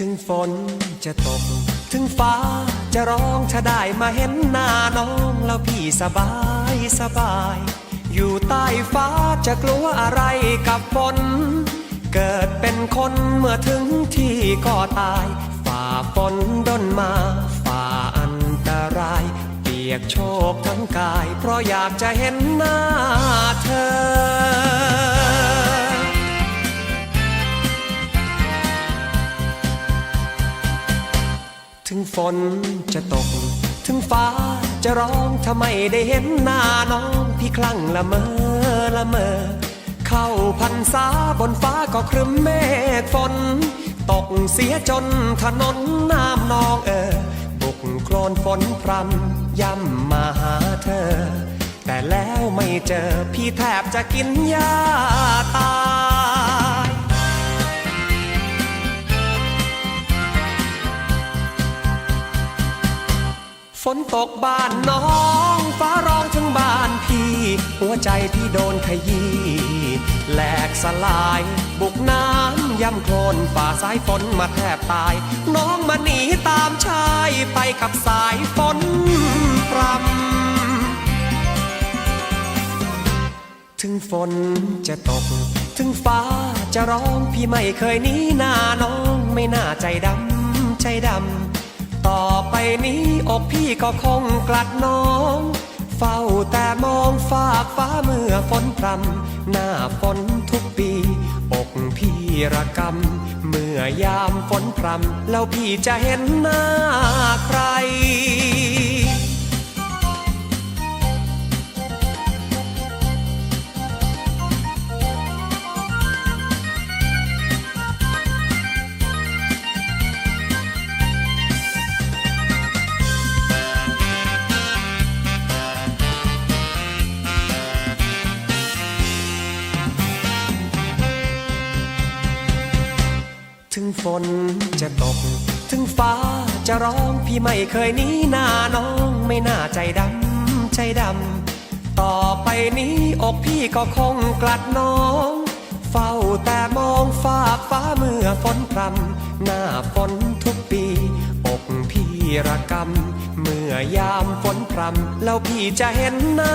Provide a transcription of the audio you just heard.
ถึงฝนจะตก ถึงฟ้าจะร้องถ้าได้มาเห็นหน้าน้องแล้วพี่สบายสบาย อยู่ใต้ฟ้าจะกลัวอะไรกับฝน เกิดเป็นคนเมื่อถึงที่ก็ตาย ฝ่าฝนดนมา ฝ่าอันตราย เปียกโชกทั้งกาย เพราะอยากจะเห็นหน้าเธอ ฝนจะตก ถึงฟ้าจะร้องถ้าไมได้เห็นหน้าน้องพี่คลั่งละเมอละเมอ เข้าพันษาบนฟ้าก็ครึ้มเมฆฝน ตกเสียจนถนนน้ำนองเออบุกโคลนฝนพรำย่ำมาหาเธอ แต่แล้วไม่เจอพี่แทบจะกินยา ฝนตกบ้านน้องฟ้าร้องถึงบ้านพี่ หัวใจพี่โดนขยี้แหลกสลาย บุกน้ำย่ำโคลนฝ่าสายฝนมาแทบตาย น้องมาหนีตามชายไปกับสายฝนพรำถึงฝนจะตก ถึงฟ้าจะร้องพี่ไม่เคยหนีหน้าน้องไม่น่าใจดำใจดำต่อ ไปนี้อกพี่ก็คงกลัดน้อง เฝ้าแต่มองฝากฟ้าเมื่อฝนพรำหน้าฝนทุกปี อกพี่ระกำเมื่อยามฝนพรำแล้วพี่จะเห็นหน้าใคร ฝนจะตก ถึงฟ้าจะร้องพี่ไม่เคยหนีหน้าน้องไม่น่าใจดำใจดำต่อไปนี้อกพี่ก็คงกลัดน้อง เฝ้าแต่มองฟ้าฟ้าเมื่อฝนพรำหน้าฝนทุกปี อกพี่ระกำเมื่อยามฝนพรำแล้วพี่จะเห็นหน้า